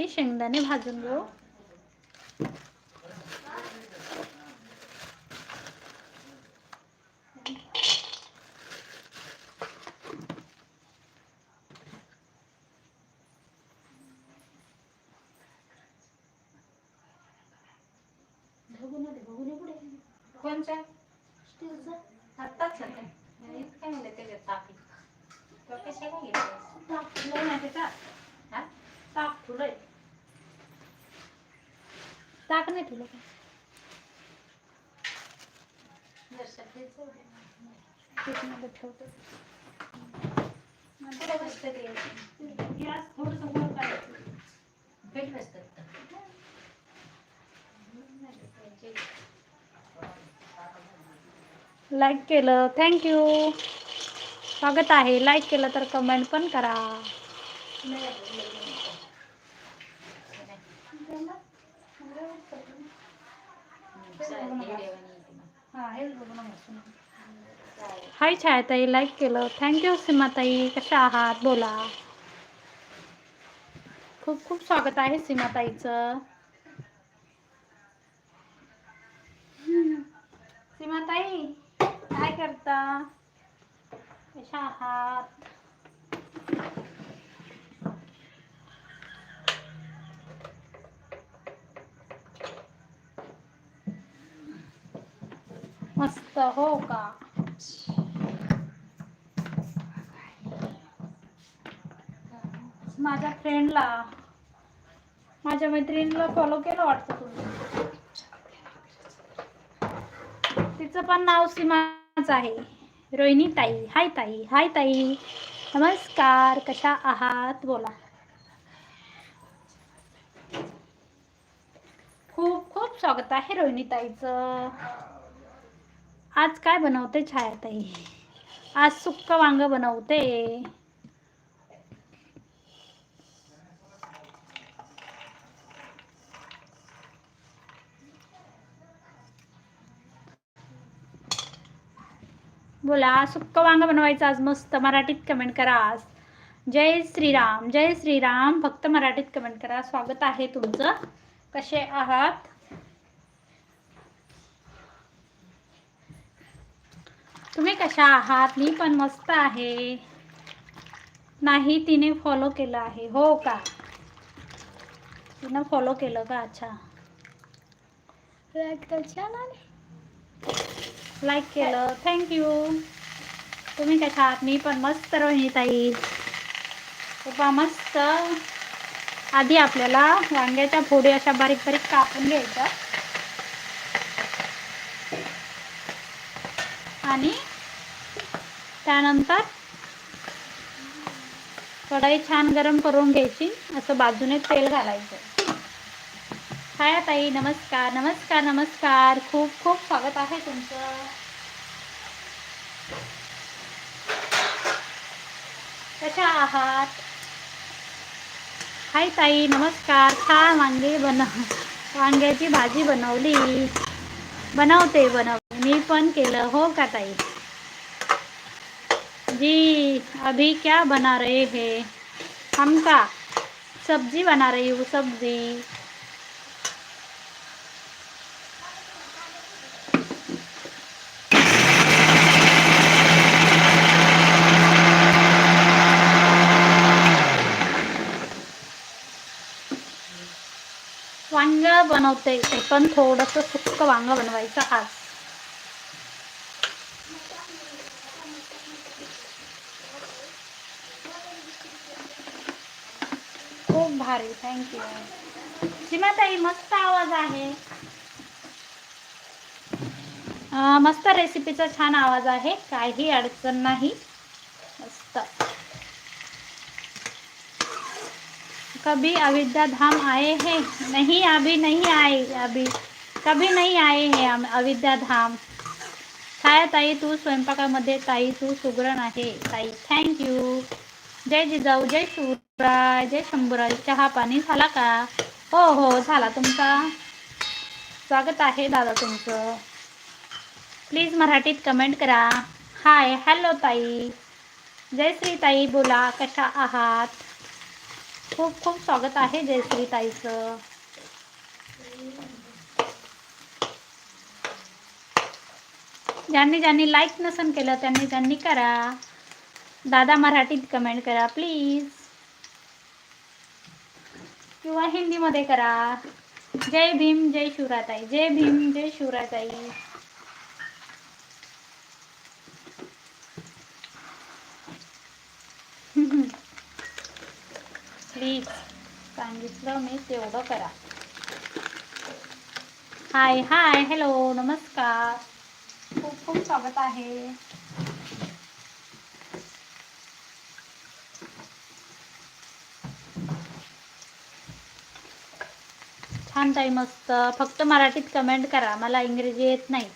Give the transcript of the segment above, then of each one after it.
साठी शेंगदाणे भाजून घेऊ कोणच्या आत्ताच आहे. आणि काय म्हणलं त्याच्यात तापी तो कशाला घेतलं ताप फुलंय ना त्याच्यात हा ताप फुलंय ताक नाही ठेवलं का फ्रीजमध्ये ठेवतो नंतर ते. गॅस थोडंसं वर लाईक केलं थँक्यू स्वागत आहे. लाईक केलं तर कमेंट पण करा हाय छायाताई लाईक केलं. थँक्यू सीमाताई. कशा आहात? बोला. खूप खूप स्वागत आहे सीमाताईचं. सीमाताई काय करता? कशा आहात? मस्त हो का माझ्या फ्रेंडला माझ्या मैत्रिणीला फॉलो केलं वाटतं तुम्ही तिचं पण नाव सीमाच आहे. रोहिणी ताई. हाय ताई. हाय ताई. नमस्कार. कशा आहात? बोला. खूप खूप स्वागत आहे रोहिणी ताईचं. आज काय बनवते छायाताई? आज सुक्क वांग बनवते. बोला सुक्क वांग बनवायचं आज मस्त मराठीत कमेंट करा आज. जय श्रीराम जय श्रीराम. फक्त मराठीत कमेंट करा. स्वागत आहे तुमचं. कसे आहात? तुम्ही कशा आहात? मी पण मस्त आहे. नाही तिने फॉलो केलं आहे. हो का? तिनं फॉलो केलं का? अच्छा. लाईक केलं. थँक्यू तुम्ही कशा आहात मी पण मस्त रोहिणी ताई. खूप मस्त. आधी आपल्याला वांग्याच्या फोडी अशा बारीक बारीक कापून घ्यायच्या. आणि त्यानंतर कढाई छान गरम करून घ्यायची. असं बाजूने तेल घालायचं. हाय ताई नमस्कार नमस्कार नमस्कार. खूप खूप स्वागत आहे तुमचं. कशा आहात? हाय ताई नमस्कार. छान वांगे बनव वांग्याची भाजी बनवली. बनवते बनव. मी पण केलं. हो का ताई? जी अभी क्या बना रहे हैं? हम का? सब्जी बना रही हूँ सब्जी. वांग बनवते. ते पण थोडंसं सुक्क वांग बनवायचं आज. खूप भारी. थँक्यू सीमाताई मस्त आवाज आहे. मस्त रेसिपीचा छान आवाज आहे. काही अडचण नाही. कभी अयोध्या धाम आए हैं? नहीं, अभी नहीं आए, अभी। कभी नहीं आए हैं हम अयोध्या धाम। छाया ताई, तू स्वयंपाकामध्ये ताई, तू सुगरण आहे ताई। थँक्यू जय जिजाऊ, जय शिवराय, जय शंभूराज चहा पाणी झाला का? हो हो, झाला तुमचा. स्वागत आहे दादा तुमचं. प्लीज़ मराठीत कमेंट करा. हाय हॅलो ताई. जय श्री ताई, बोला, कशा आहात? खूप खूप स्वागत आहे जयश्री ताईचं. ज्यांनी ज्यांनी लाईक नसन केलं त्यांनी त्यांनी करा. दादा मराठीत कमेंट करा प्लीज किंवा हिंदीमध्ये करा. जय भीम जय शिवराताई. जय भीम जय शिवराताई. प्लीज सांगितलं मी तेवढं करा. हाय हाय हॅलो नमस्कार. खूप खूप स्वागत आहे. छान ताई मस्त. फक्त मराठीत कमेंट करा. मला इंग्रजी येत नाही.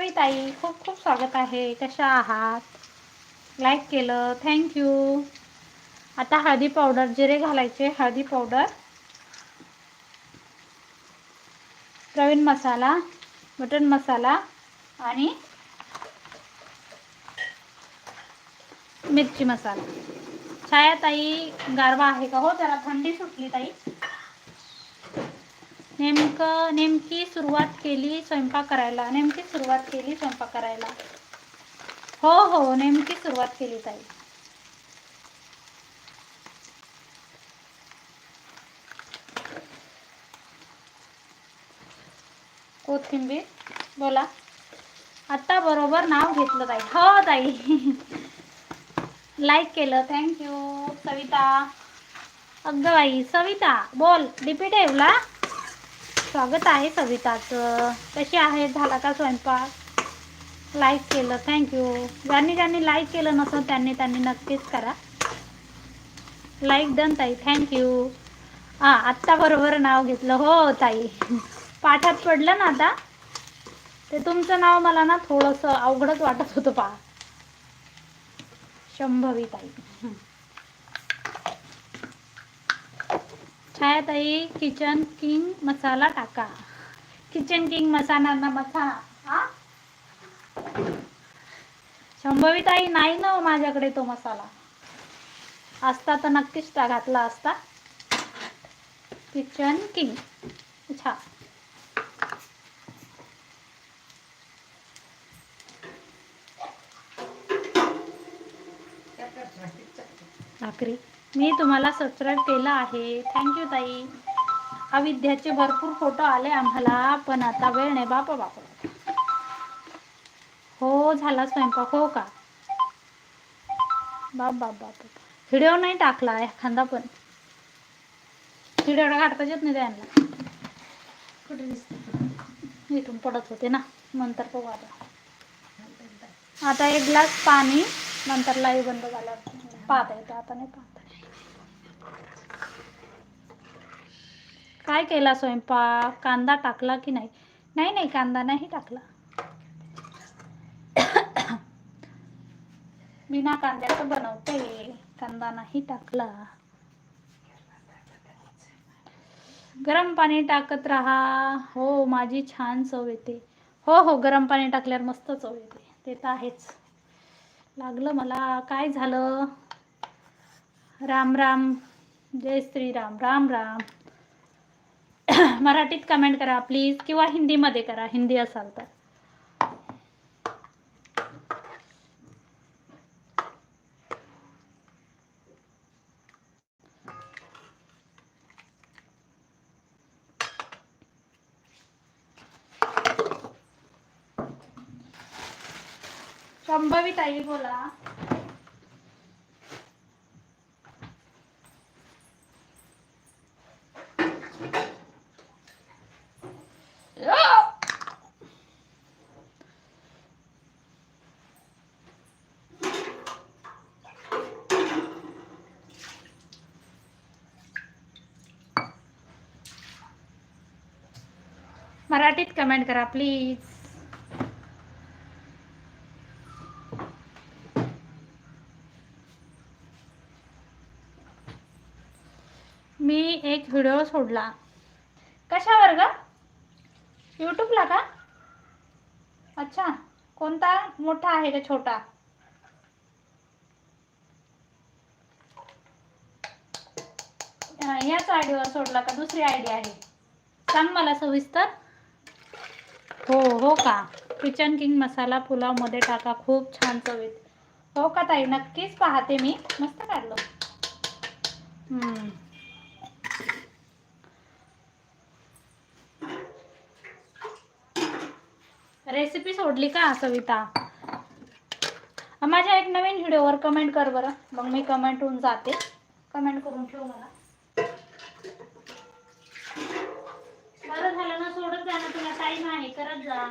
शंभवी ताई खूप खूप स्वागत आहे. कशा आहात? लाईक केलं. थँक्यू आता हळदी पावडर जिरे घालायचे. हळदी पावडर प्रवीण मसाला मटन मसाला आणि मिरची मसाला. छाया ताई गारवा आहे का? हो जरा थंडी सुटली ताई. नेमकं नेमकी सुरुवात केली स्वयंपाक करायला. नेमकी सुरुवात केली स्वयंपाक करायला. हो हो नेमकी सुरुवात केली ताई. कोथिंबीर बोला. आत्ता बरोबर नाव घेतलं ताई. हो ताई. लाईक केलं. Thank you Savita. अगं बाई सविता बोल. डीपी ठेवला स्वागत आहे सविताचं कशी आहे? झाला का स्वयंपाक? लाईक केलं. थँक्यू ज्यांनी ज्यांनी लाईक केलं नसं त्यांनी त्यांनी नक्कीच करा. लाईक डन ताई. थँक्यू हां आत्ता बरोबर नाव घेतलं. हो ताई. पाठात पडलं ना आता? ते तुमचं नाव मला ना थोडंसं अवघडच वाटत होतं पा शंभवी ताई. छायाताई किचन किंग मसाला टाका किचन किंग मसाला ना मसाला हा? शंभवी ताई नाही ना हो माझ्याकडे तो मसाला. असता तर नक्कीच टा घातला असता किचन किंग अच्छा भाकरी. मी तुम्हाला सबस्क्राईब केलं आहे. थँक्यू ताई. अविद्याचे भरपूर फोटो आले आम्हाला पण आता वेळ नाही बापा बापा. हो झाला स्वयंपाक हो का? बाप बाप बाप. व्हिडिओ नाही टाकला एखादा पण. व्हिडिओ काढता येत नाही त्यांना कुठे दिसत? इथून पडत होते ना. नंतर बघू आता. आता एक ग्लास पाणी नंतर लाईव्ह बंद झाल्यावर. पाहता येतं आता नाही पाहता. काय केला स्वयंपाक? कांदा टाकला की नाही? नाही नाही कांदा नाही टाकला. बिना कांद्याचं बनवते. कांदा नाही टाकला. गरम पाणी टाकत राहा. हो माझी छान चव येते. हो हो गरम पाणी टाकल्यावर मस्त चव येते. ते तर आहेच. लागलं मला. काय झालं? राम राम. जय श्रीराम राम राम. मराठीत कमेंट करा प्लीज किंवा हिंदीमध्ये करा. हिंदी असाल तर. संभवी ताई बोला. मराठीत कमेंट करा प्लीज मी एक व्हिडिओ सोडला. कशावर ग? यूट्यूबला का? अच्छा कोणता? मोठा आहे का छोटा? याच आयडीवर सोडला का? दुसरी आयडी आहे. सांग मला सविस्तर. हो हो का? किचन किंग मसाला पुलावमध्ये टाका खूप छान चवीत. हो का ताई? नक्कीच पाहते मी. मस्त काढलं. हम्म. रेसिपी सोडली का सविता? माझ्या एक नवीन व्हिडिओवर कमेंट कर बरं. मग मी कमेंट होऊन जाते. कमेंट करून ठेव मला. बरं झालं ना सोडत जा ना तुला टाइम आहे करत जा.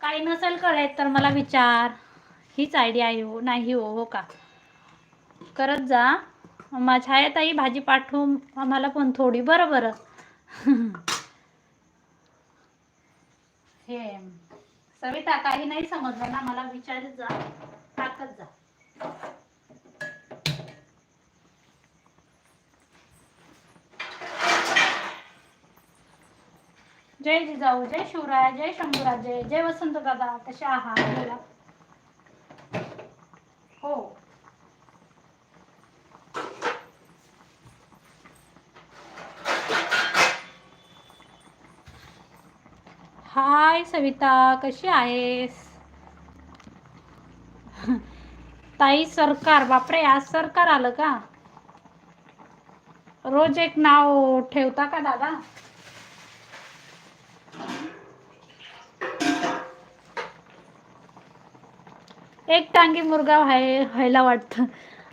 काही नसेल कळत तर मला विचार. हीच आयडिया आहे हो नाही हो हो का? करत जा. माझ्या आहे ताई भाजी पाठवून आम्हाला पण थोडी बरं बरं. हे सविता काही नाही समजलं ना मला विचारत जा. टाकत जा. जय जिजाऊ जय शिवराय जय शंभूराजे जय वसंत दादा कशा आहात? बोला. हो. हाय सविता कशी आहेस? ताई सरकार बापरे आज सरकार आलं का? रोज एक नाव ठेवता का दादा? एक टांगी मुर्गा व्हाय व्हायला वाटतं.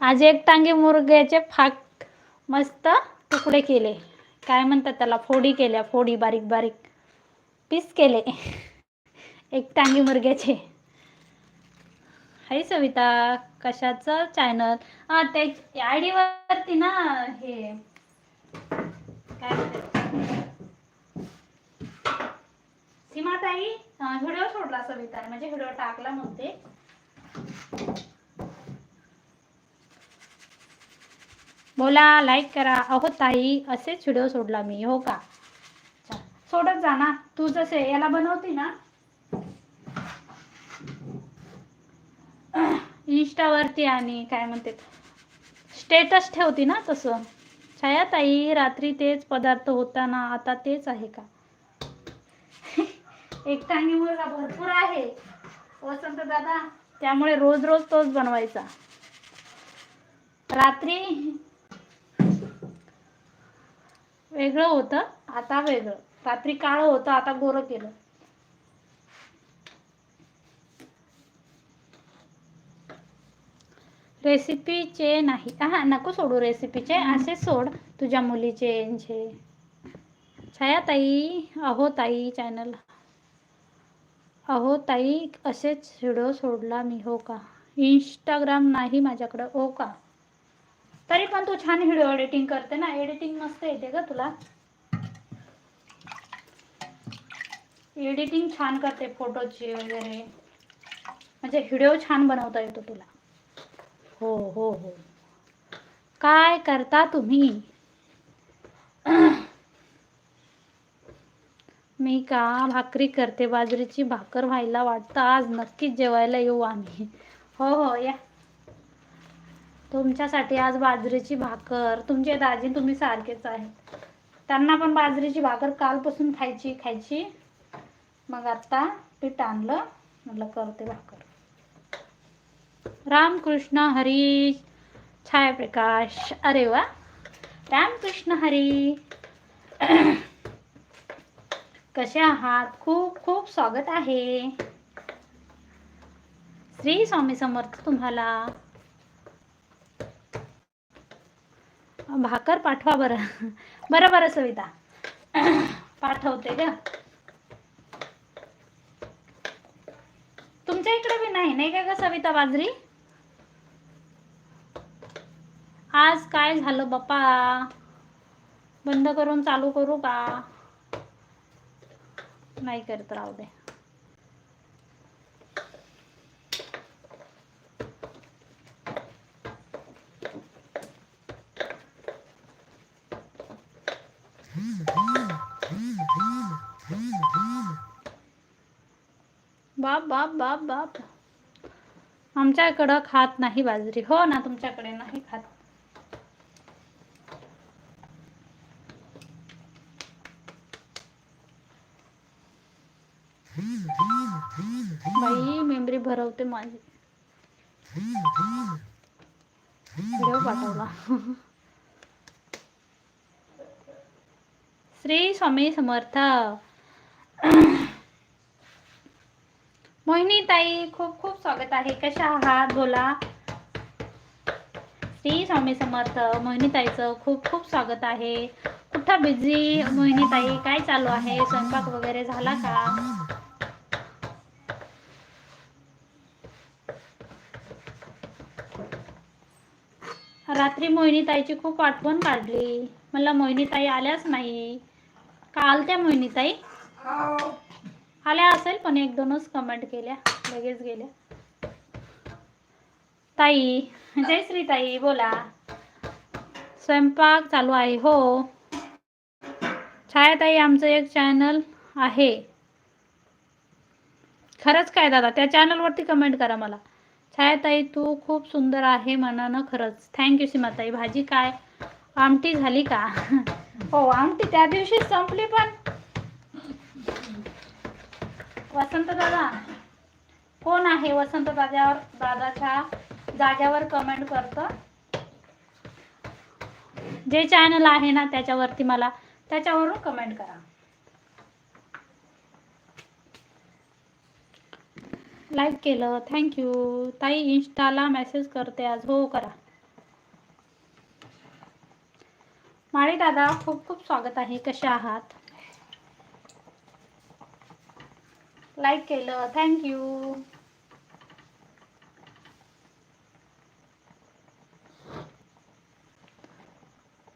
आज एक टांगी मुर्ग्याचे फाक मस्त तुकडे केले. काय म्हणतात त्याला? फोडी केल्या फोडी बारीक बारीक. पीस केले. एक टांगी मुर्ग्याचे. हाय सविता कशाचं चॅनल हा ते आय डीवरती ना हे काय म्हणतात? सीमाताई व्हिडिओ सोडला सविता म्हणजे व्हिडिओ टाकला म्हणते. बोला लाईक करा. अहो ताई असेच व्हिडिओ सोडला मी हो का? सोडत जा ना. तू जसे याला बनवते ना. इंस्टावरती आणि काय म्हणते स्टेटस ठेवते ना तसं. छाया ताई रात्री तेच पदार्थ होता ना आता तेच आहे का? एक टांगी मुलगा भरपूर आहे. वसंत दादा त्यामुळे रोज रोज तोच बनवायचा. रात्री वेगळं होतं आता वेगळं. रात्री काळं होतं आता गोरं केलं. रेसिपीचे नाही. हा नको सोडू रेसिपीचे. असे सोड तुझ्या मुलीचे यांचे. छाया ताई अहो ताई चॅनल. अहो ताई असेच व्हिडिओ सोडला मी हो का? इंस्टाग्राम नाही माझ्याकडं हो का? तरी पण तू छान व्हिडिओ एडिटिंग करते ना? एडिटिंग मस्त येते का तुला. एडिटिंग छान करते फोटोची वगैरे. म्हणजे व्हिडिओ छान बनवता येतो तुला. हो हो हो. काय करता तुम्ही? मी का भाकरी करते? बाजरीची भाकर व्हायला वाटतं. आज नक्कीच जेवायला येऊ आम्ही. हो हो या. तुमच्यासाठी आज बाजरीची भाकर. तुमचे दाजी तुम्ही सारखेच आहेत. त्यांना पण बाजरीची भाकर कालपासून खायची खायची. मग आता पीठ आणलं. म्हटलं करते भाकर. रामकृष्ण हरी. छायाप्रकाश. अरे वा. रामकृष्ण हरी. कसे आहात? खूप खूप स्वागत आहे. श्री स्वामी समर्थ तुम्हाला. भाकर पाठवा बरं. बरं बरं सविता. पाठवते ग. तुमच्या इकडे बी नाही नाही का ग सविता बाजरी? आज काय झालं बाप्पा? बंद करून चालू करू का? नाही करत राहू दे. बाप बाप बाप बाप. आमच्याकडं खात नाही बाजरी. हो ना तुमच्याकडे नाही खात. होते माझे. व्हिडिओ पाठवला. श्री स्वामी समर्थ. मोहिनी ताई खूप खूप स्वागत आहे. कशा आहात? बोला. श्री स्वामी समर्थ मोहिनी ताईचं खूप खूप स्वागत आहे. कुठं बिझी मोहिनी ताई काय चालू आहे? स्वयंपाक वगैरे झाला का? रात्री मोहिनी ताईची खूप आठवण काढली. मला मोहिनी ताई आल्याच नाही. काल त्या मोहिनी ताई आल्या असेल पण एक दोनच कमेंट केल्या. लगेच गेल्या. ताई जय श्री ताई बोला. स्वयंपाक चालू आहे हो. छायाताई आमचं एक चॅनल आहे. खरंच काय दादा? त्या चॅनलवरती कमेंट करा मला. छायाताई तू खूप सुंदर आहे म्हणा ना खरंच थँक्यू सीमाताई. भाजी काय? आमटी झाली का? हो आमटी त्या दिवशी संपली पण. वसंत दादा कोण आहे वसंत दादावर दादाच्या जाग्यावर कमेंट करतं? जे चॅनल आहे ना त्याच्यावरती मला त्याच्यावरून कमेंट करा. लाईक केलं. थँक्यू ताई इन्स्टाला मेसेज करते आज. हो करा. माळी दादा खूप खूप स्वागत आहे. कसे आहात? लाईक केलं. थँक्यू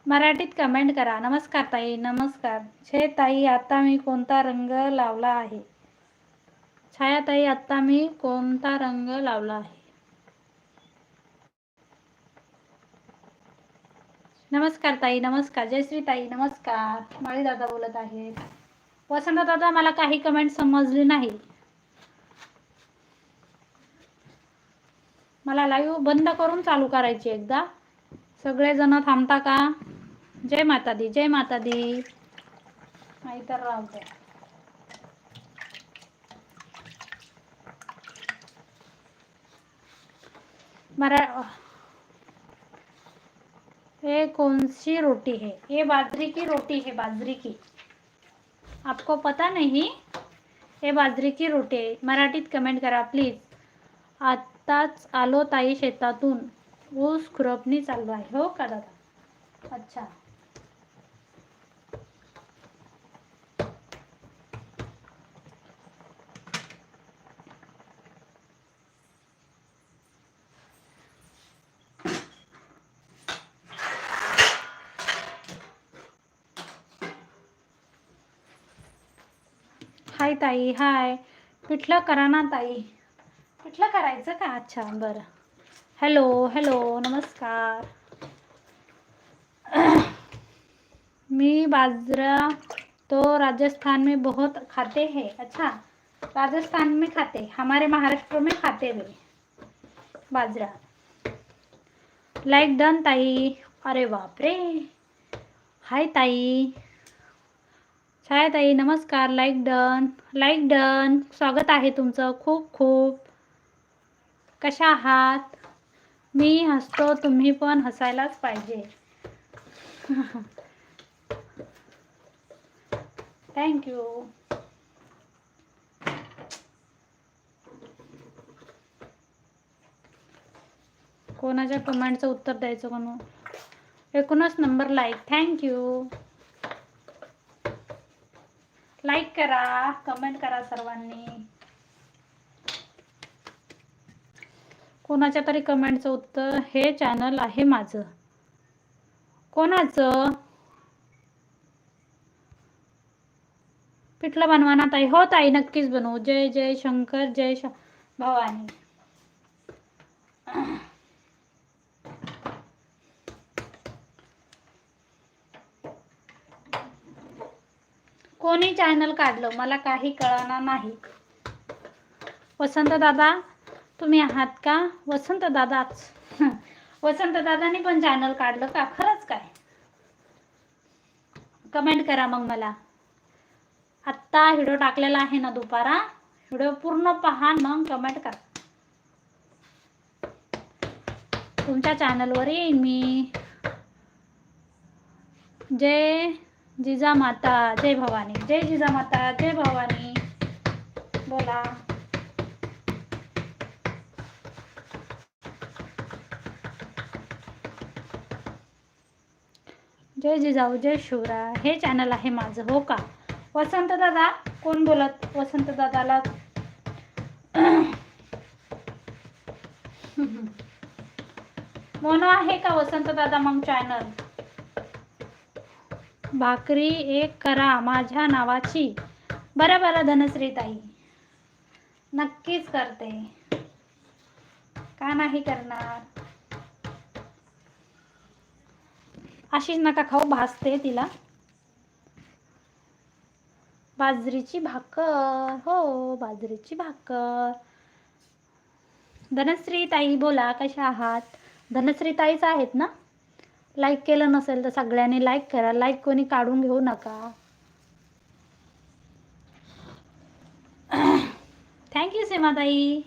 मराठीत कमेंट करा. नमस्कार ताई. नमस्कार. छे ताई आता मी कोणता रंग लावला आहे? छाया ताई आता मी कोणता रंग लावला आहे? नमस्कार ताई नमस्कार. जयश्री ताई नमस्कार. माळी दादा बोलत आहेत. वसंत दादा मला काही कमेंट समजली नाही. मला लाईव्ह बंद करून चालू करायची एकदा. सगळेजण थांबता का? जय माता दी जय माता दी नाहीतर राहते मरा ये कौन सी रोटी है? ये बाजरी की रोटी है बाजरी की आपको पता नहीं? हे बाजरी की रोटी आहे. मराठीत कमेंट करा प्लीज आत्ताच आलो ताई शेतातून. ऊस खुरपणी चालू आहे. हो का दादा? अच्छा. हाय ताई, हाय. पिठलं करा ना ताई. पिठलं करायचं का अच्छा बरं. हेलो हेलो, नमस्कार. मी बाजरा तो राजस्थान में बहुत खाते हैं. अच्छा राजस्थान में खाते. हमारे महाराष्ट्र में खाते वे बाजरा. लाइक डन ताई. अरे बापरे. हाय ताई. छायाताई नमस्कार लाईक डन लाईक डन स्वागत आहे तुमचं खूप खूप. कशा आहात? मी हसतो तुम्ही पण हसायलाच पाहिजे. थँक्यू कोणाच्या कमेंटचं उत्तर द्यायचं म्हणून? एकूणच number like thank you like करा कमेंट करा सर्वांनी. कोणाच्या तरी कमेंटचं उत्तर हे चॅनल आहे माझं. कोणाचं? पिठलं बनवा ना ताई. हो ताई नक्कीच बनवू. जय जय शंकर जय श भवानी. कोणी चॅनल काढलं? मला काही कळणार नाही. वसंत दादा तुम्ही आहात का? वसंत दादाच. वसंत दादानी पण चॅनल काढलं का? खरंच काय? कमेंट करा मग मला. आत्ता व्हिडिओ टाकलेला आहे ना दुपारा. व्हिडिओ पूर्ण पहा मग कमेंट करा. तुमच्या चॅनलवर येईन मी जय जिजामाता जय भवानी जय जिजामाता जय भवानी. बोला. जय जिजाऊ जय शिवराय हे चॅनल आहे माझं हो का? वसंत दादा कोण बोलत? वसंत दादाला. मोनो आहे का वसंत दादा मग चॅनल भाकरी एक करा माझ्या नावाची. बरं बरं धनश्री ताई. नक्कीच करते. का नाही करणार? अशीच नका खाऊ भाजते तिला. बाजरीची भाकर. हो बाजरीची भाकर. धनश्री ताई बोला कशा आहात? धनश्री ताईच आहेत ना? लाईक केलं नसेल तर सगळ्यांनी लाईक करा. लाईक कोणी काढून घेऊ नका. थँक्यू सीमाताई.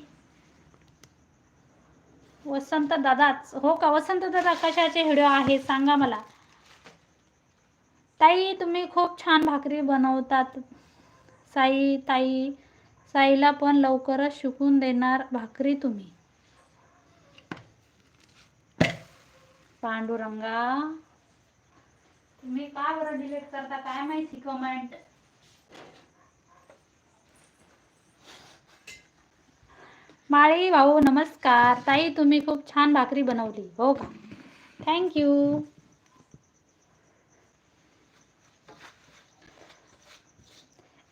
वसंत दादाच. हो का? वसंत दादा कशाचे व्हिडिओ आहे सांगा मला. ताई तुम्ही खूप छान भाकरी बनवतात. साई ताई साईला पण लवकरच शिकून देणार भाकरी तुम्ही. पांडुरंगा। तुम्ही का बरं डिलीट करता? काय माहिती कमेंट माळी भाऊ, नमस्कार. ताई, तुम्ही खूप छान भाकरी बनवली. हो का? थँक्यू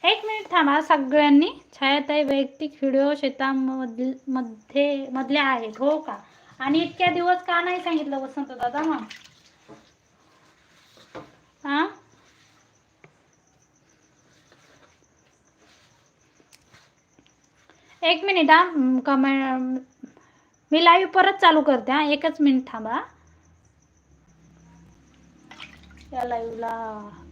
एक मिनिट थांबा सगळ्यांनी. छायाताई वैयक्तिक शेतामधील मध्ये मधले आहेत. हो का? आणि इतक्या दिवस का नाही सांगितलं वसंत दादा मग? हा? एक मिनिट हा कमेंट मी लाईव्ह परत चालू करते हा एकच मिनिट थांबा. या लाईव्हला